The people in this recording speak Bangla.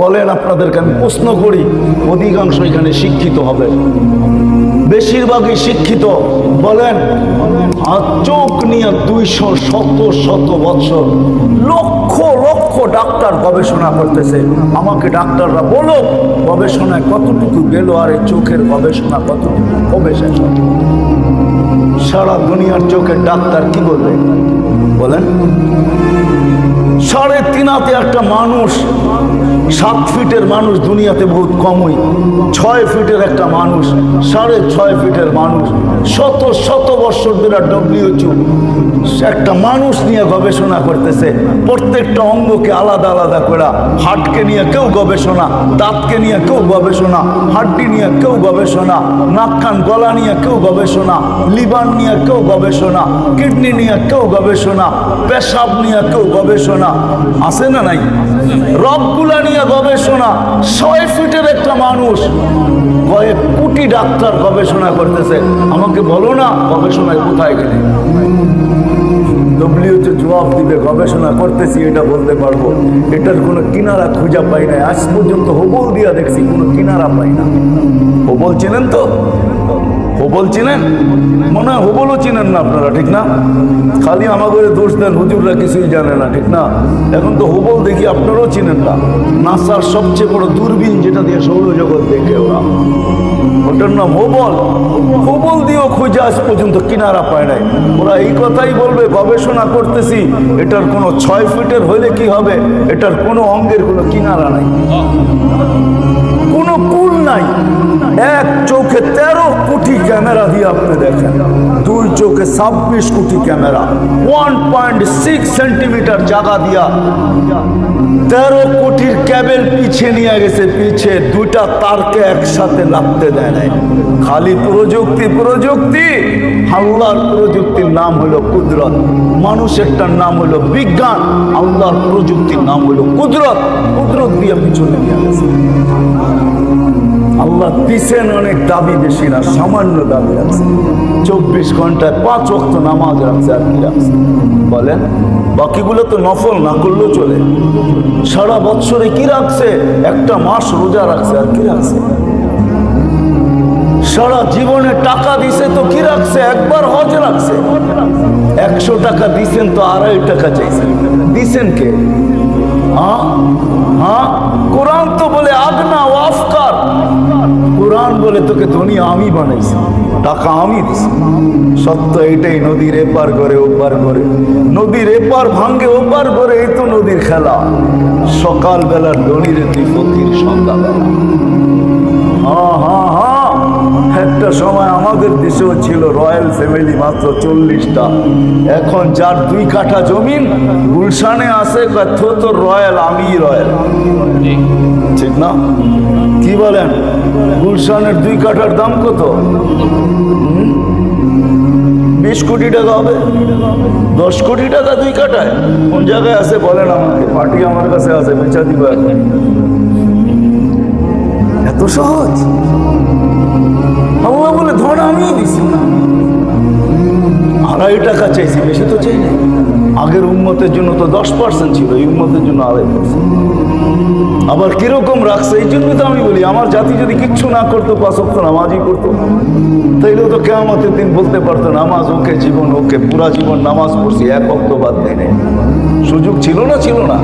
বলেন আপনাদেরকে, আমি প্রশ্ন করি, অধিকাংশ এখানে শিক্ষিত হবে। বেশিরভাগই শিক্ষিত। বলেন, আর চোখ নিয়ে দুইশো শত শত বছর লক্ষ লক্ষ ডাক্তার গবেষণা করতেছে। আমাকে ডাক্তাররা বলো গবেষণায় কতটুকু গেল আর এই চোখের গবেষণা কতটুকু কবে শেষ সারা দুনিয়ার চোখের ডাক্তার কি বলবে? বলেন, সাড়ে তিনাতে একটা মানুষ সাত ফিটের মানুষ দুনিয়াতে বহুত কমই। ছয় ফিটের একটা মানুষ, সাড়ে ছয় ফিটের মানুষ, শত শত বছর ধরে ডব্লিউচু একটা মানুষ নিয়ে গবেষণা করতেছে, প্রত্যেকটা অঙ্গকে আলাদা আলাদা করে হাটকে নিয়ে কেউ গবেষণা, দাঁতকে নিয়ে কেউ গবেষণা, হাড্ডি নিয়ে কেউ গবেষণা, নাক কান গলা নিয়ে কেউ গবেষণা, লিভার নিয়ে কেউ গবেষণা, কিডনি নিয়ে কেউ গবেষণা, পেশাব নিয়ে কেউ গবেষণা। আছে না নাই? রবগুলা নিয়ে গবেষণা, ছয় ফিটের একটা মানুষ কয়েক কোটি ডাক্তার গবেষণা করতেছে। আমাকে বলো না গবেষণায় কোথায় গেলে। ডব্লিউতে জবাব দিবে, গবেষণা করতেছি, এটা বলতে পারব। এটার কোনো কিনারা খুঁজা পাই না আজ পর্যন্ত হবল দিয়া দেখছি, কোনো কিনারা পাই না। হবল চেনেন তো? হোবল চিনেন? মনে হয় হুবলও চিনেন না আপনারা, ঠিক না? খালি আমাদের দোষ দেন, হুজুররা কিছুই জানে না, ঠিক না? এখন তো হুবল দেখি আপনারাও চিনেন না। নাসার সবচেয়ে বড় দূরবীন যেটা দিয়ে সৌরজগৎ দেখে ওরা। ওটার নাম হোবল। হোবল দিয়েও খুঁজে আজ পর্যন্ত কিনারা পায় নাই। ওরা এই কথাই বলবে, গবেষণা করতেছি, এটার কোনো ছয় ফিটের হইলে কি হবে? এটার কোনো অঙ্গের কোনো কিনারা নাই। নাই। এক চোখে তেরো কোটি ক্যামেরা দিয়ে আপনি দেখেন। দুই চোখে ছাব্বিশ কোটি camera. One point six centimetre জায়গা দিয়া তেরো কোটির ক্যাবেল পিছে নিয়ে গেছে পিছে দুইটা তারকে একসাথে লাগতে দেয় নাই। খালি প্রযুক্তি প্রযুক্তি। আল্লাহর প্রযুক্তির নাম হলো কুদরত। মানুষেরটার নাম হলো বিজ্ঞান। আল্লাহর প্রযুক্তির নাম হলো কুদরত। কুদরত দিয়ে পিছনে নিয়ে গেছে। আল্লাহ দিছেন অনেক দাবি বেশি না, সামান্য দাবি আছে। চব্বিশ ঘন্টায় পাঁচ অক্ত নামাজ রাখছে আর কি রাখছে বলেন, বাকিগুলো তো নফল না করলেও চলে। সারা বৎসরে কি রাখছে? একটা মাস রোজা রাখছে আর কি রাখছে? সারা জীবনে টাকা দিছে তো কি রাখছে? একবার হজ রাখছে। একশো টাকা দিছেন তো আড়াই টাকা চাইছেন। দিছেন কে? হ্যাঁ তোকে ধনী আমি বানাইছি, টাকা আমি দিছি। সত্য এটাই, নদীর এপার করে ওপার করে নদীর এপার ভাঙ্গে ওপার করে এই তো নদীর খেলা। সকাল বেলার ধনীরে তুই ফকির সন্ধ্যাবেলা হ্যাঁ একটা সময় আমাদের দেশেও ছিল রয়্যাল ফ্যামিলি মাত্র চল্লিশটা। এখন যার দুই কাঠা জমিন, গুলশানে আছে কথ তো রয়্যাল আমি রয়্যাল। ঠিক না? কি বলেন? গুলশানের দুই কাঠার দাম কত? বিশ কোটি টাকা হবে। দশ কোটি টাকা দুই কাঠায়? কোন জায়গায় আছে বলেন আমাকে? পার্টি আমার কাছে আছে, বেচা দিব এত সহজ? আল্লাহ বলে ধন আমি দিছি। আড়াই টাকা চাইছি, বেশি তো চাই আগের উন্মতের জন্য তো দশ পার্সেন্ট ছিল, এই উন্মতের জন্য আড়াই পার্সেন্ট আবার কীরকম রাখছে? এই জন্য তো আমি বলি, আমার জাতি যদি কিচ্ছু না করতো পাঁচক্ত নামাজই করতো তাইলেও তো কেমতের দিন বলতে পারতো, নামাজ ওকে জীবন, ওকে পুরা জীবন নামাজ পড়ছি, এক অক্ত নাই। সুযোগ ছিল না ছিল না।